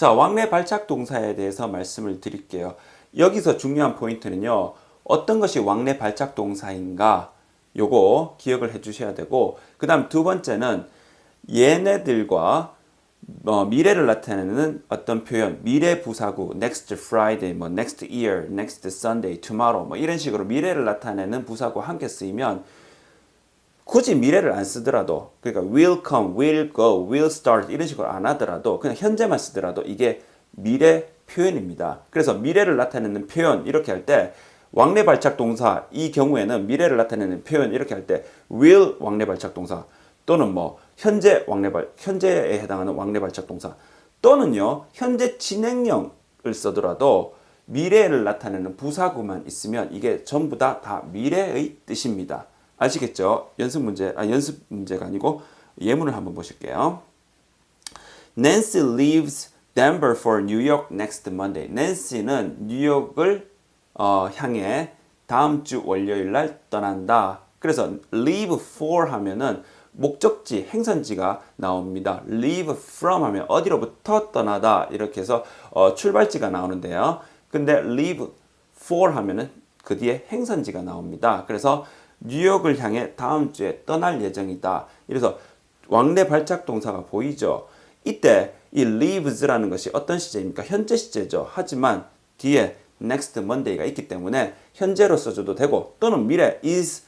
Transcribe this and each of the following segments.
자, 왕래 발작 동사에 대해서 말씀을 드릴게요. 여기서 중요한 포인트는요. 어떤 것이 왕래 발작 동사인가? 요거 기억을 해 주셔야 되고 그다음 두 번째는 얘네들과 어, 미래를 나타내는 어떤 표현, 미래 부사구, next Friday, 뭐 next year, next Sunday, tomorrow, 뭐 이런 식으로 미래를 나타내는 부사구 함께 쓰이면 굳이 미래를 안 쓰더라도 그러니까 will come, will go, will start 이런 식으로 안 하더라도 그냥 현재만 쓰더라도 이게 미래 표현입니다. 그래서 미래를 나타내는 표현 이렇게 할 때 왕래 발작 동사 이 경우에는 미래를 나타내는 표현 이렇게 할 때 will 왕래 발작 동사 또는 뭐 현재 왕래 발 현재에 해당하는 왕래 발작 동사 또는요 현재 진행형을 쓰더라도 미래를 나타내는 부사구만 있으면 이게 전부 다 다 미래의 뜻입니다. 아시겠죠? 연습 문제 아 연습 문제가 아니고 예문을 한번 보실게요. Nancy leaves Denver for New York next Monday. 낸시는 뉴욕을 어, 향해 다음 주 월요일 날 떠난다. 그래서 leave for 하면은 목적지, 행선지가 나옵니다. leave from 하면 어디로부터 떠나다 이렇게 해서 어, 출발지가 나오는데요. 근데 leave for 하면은 그 뒤에 행선지가 나옵니다. 그래서 뉴욕을 향해 다음 주에 떠날 예정이다. 이래서 왕래 발작 동사가 보이죠. 이때 이 leaves라는 것이 어떤 시제입니까? 현재 시제죠. 하지만 뒤에 next Monday가 있기 때문에 현재로 써줘도 되고 또는 미래 is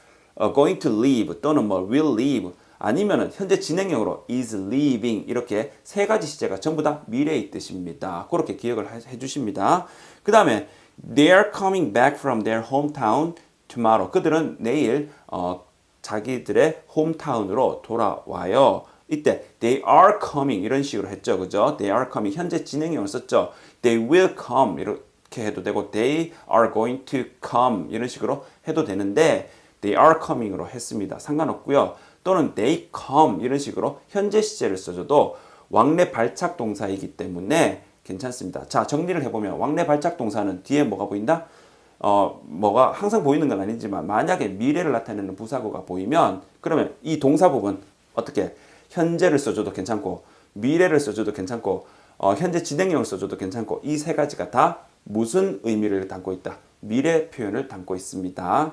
going to leave 또는 뭐 will leave 아니면은 현재 진행형으로 is leaving 이렇게 세 가지 시제가 전부 다 미래의 뜻입니다. 그렇게 기억을 해- 해주십니다. 그 다음에 they are coming back from their hometown tomorrow. 그들은 내일 어, 자기들의 홈타운으로 돌아와요. 이때 they are coming 이런 식으로 했죠. 그죠? they are coming 현재 진행형을 썼죠. they will come 이렇게 해도 되고 they are going to come 이런 식으로 해도 되는데 they are coming으로 했습니다. 상관없고요. 또는 they come 이런 식으로 현재 시제를 써줘도 왕래 발착 동사이기 때문에 괜찮습니다. 자, 정리를 해보면 왕래 발착 동사는 뒤에 뭐가 보인다? 어, 뭐가 항상 보이는 건 아니지만 만약에 미래를 나타내는 부사구가 보이면 그러면 이 동사 부분 어떻게 현재를 써줘도 괜찮고 미래를 써줘도 괜찮고 어, 현재 진행형을 써줘도 괜찮고 이 세 가지가 다 무슨 의미를 담고 있다? 미래 표현을 담고 있습니다.